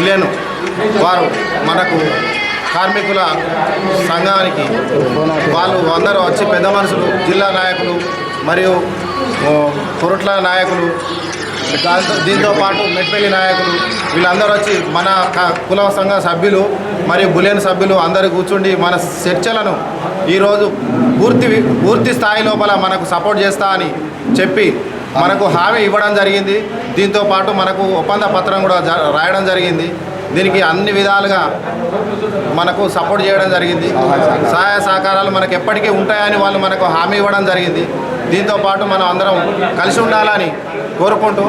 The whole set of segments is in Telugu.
బులియన్ వారు మనకు కార్మికుల సంఘానికి వాళ్ళు అందరూ వచ్చి పెద్ద మనుషులు జిల్లా నాయకులు మరియు పొరట్ల కొరట్ల నాయకులు దాంతో దీంతో పాటు మెట్పల్లి నాయకులు వీళ్ళందరూ వచ్చి మన క- కుల సంఘ సభ్యులు మరియు బులియన్ సభ్యులు అందరూ కూర్చుండి మన చర్చలను ఈరోజు పూర్తి పూర్తి స్థాయి లోపల మనకు సపోర్ట్ చేస్తా అని చెప్పి మనకు హామీ ఇవ్వడం జరిగింది. దీంతో పాటు మనకు ఒప్పంద పత్రం కూడా జ- రాయడం జరిగింది. దీనికి అన్ని విధాలుగా మనకు సపోర్ట్ చేయడం జరిగింది. సహాయ సహకారాలు మనకు ఎప్పటికీ ఉంటాయని వాళ్ళు మనకు హామీ ఇవ్వడం జరిగింది. దీంతో పాటు మనం అందరం కలిసి ఉండాలని కోరుకుంటూ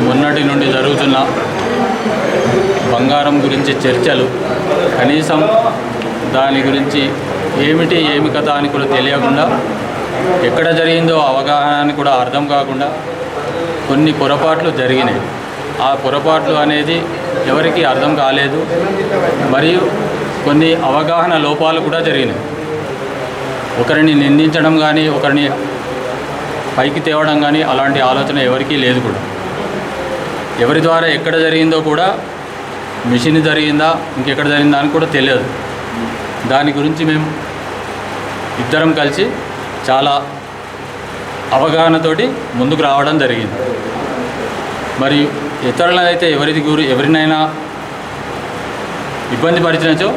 మొన్నటి నుండి జరుగుతున్న బంగారం గురించి చర్చలు కనీసం దాని గురించి ఏమిటి ఏమి కథ అని కూడా తెలియకుండా ఎక్కడ జరిగిందో అవగాహన కూడా అర్థం కాకుండా కొన్ని పొరపాట్లు జరిగినాయి. ఆ పొరపాట్లు అనేది ఎవరికి అర్థం కాలేదు. మరియు కొన్ని అవగాహన లోపాలు కూడా జరిగినాయి. ఒకరిని నిందించడం కానీ ఒకరిని పైకి తేవడం కానీ అలాంటి ఆలోచన ఎవరికీ లేదు కూడా. ఎవరి ద్వారా ఎక్కడ జరిగిందో కూడా మిషన్ జరిగిందా ఇంకెక్కడ జరిగిందా అని కూడా తెలియదు. దాని గురించి మేము ఇద్దరం కలిసి చాలా అవగాహనతోటి ముందుకు రావడం జరిగింది. మరియు ఇతరులనైతే ఎవరిది గురి ఎవరినైనా ఇబ్బంది పరిచినచో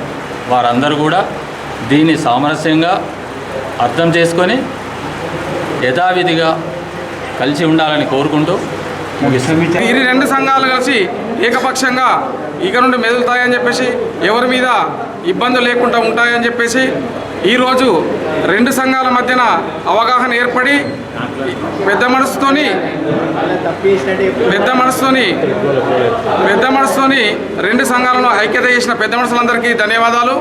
వారందరూ కూడా దీన్ని సామరస్యంగా అర్థం చేసుకొని యథావిధిగా కలిసి ఉండాలని కోరుకుంటూ ఈ రెండు సంఘాలు కలిసి ఏకపక్షంగా ఇక నుండి మెదులుతాయని చెప్పేసి ఎవరి మీద ఇబ్బందులు లేకుండా ఉంటాయని చెప్పేసి ఈరోజు రెండు సంఘాల మధ్యన అవగాహన ఏర్పడి పెద్ద మనసుతోని పెద్ద మనసుతోని పెద్ద మనసుతోని రెండు సంఘాలను ఐక్యత చేసిన పెద్ద మనుషులందరికీ ధన్యవాదాలు.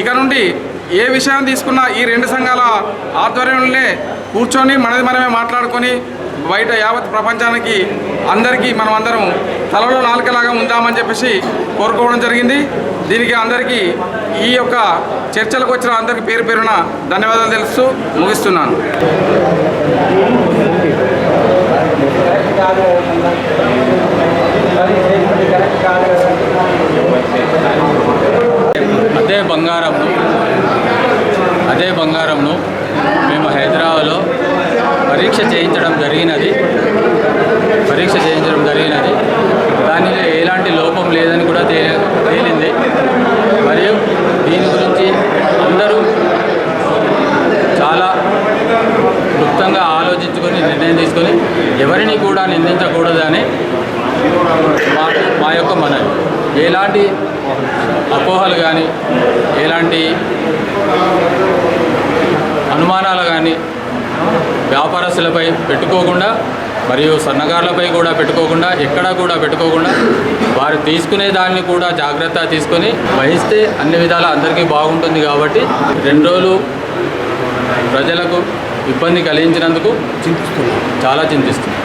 ఇక నుండి ఏ విషయం తీసుకున్నా ఈ రెండు సంఘాల ఆధ్వర్యంలోనే కూర్చొని మనది మనమే మాట్లాడుకొని బయట యావత్ ప్రపంచానికి అందరికీ మనం అందరం తలలో నాలుకలాగా ఉందామని చెప్పేసి కోరుకోవడం జరిగింది. దీనికి అందరికీ ఈ యొక్క చర్చలకు వచ్చిన అందరికీ పేరు పేరున ధన్యవాదాలు తెలుస్తూ ముగిస్తున్నాను. అదే బంగారంను అదే బంగారంను మేము హైదరాబాద్లో పరీక్ష చేయించడం జరిగినది. పరీక్ష చేయించడం జరిగినది దానిలో ఎలాంటి లోపం లేదని కూడా తే తేలింది మరియు దీని గురించి అందరూ చాలా క్లుప్తంగా ఆలోచించుకొని నిర్ణయం తీసుకొని ఎవరిని కూడా నిందించకూడదని మా మా యొక్క మనవి. ఎలాంటి అపోహలు కానీ ఎలాంటి అనుమానాలు కానీ వ్యాపారస్తులపై పెట్టుకోకుండా మరియు సన్నగారులపై కూడా పెట్టుకోకుండా ఎక్కడా కూడా పెట్టుకోకుండా వారు తీసుకునే దాన్ని కూడా జాగ్రత్త తీసుకొని వహిస్తే అన్ని విధాలా అందరికీ బాగుంటుంది కాబట్టి రెండు రోజులు ప్రజలకు ఇబ్బంది కలిగించినందుకు చాలా చింతిస్తుంది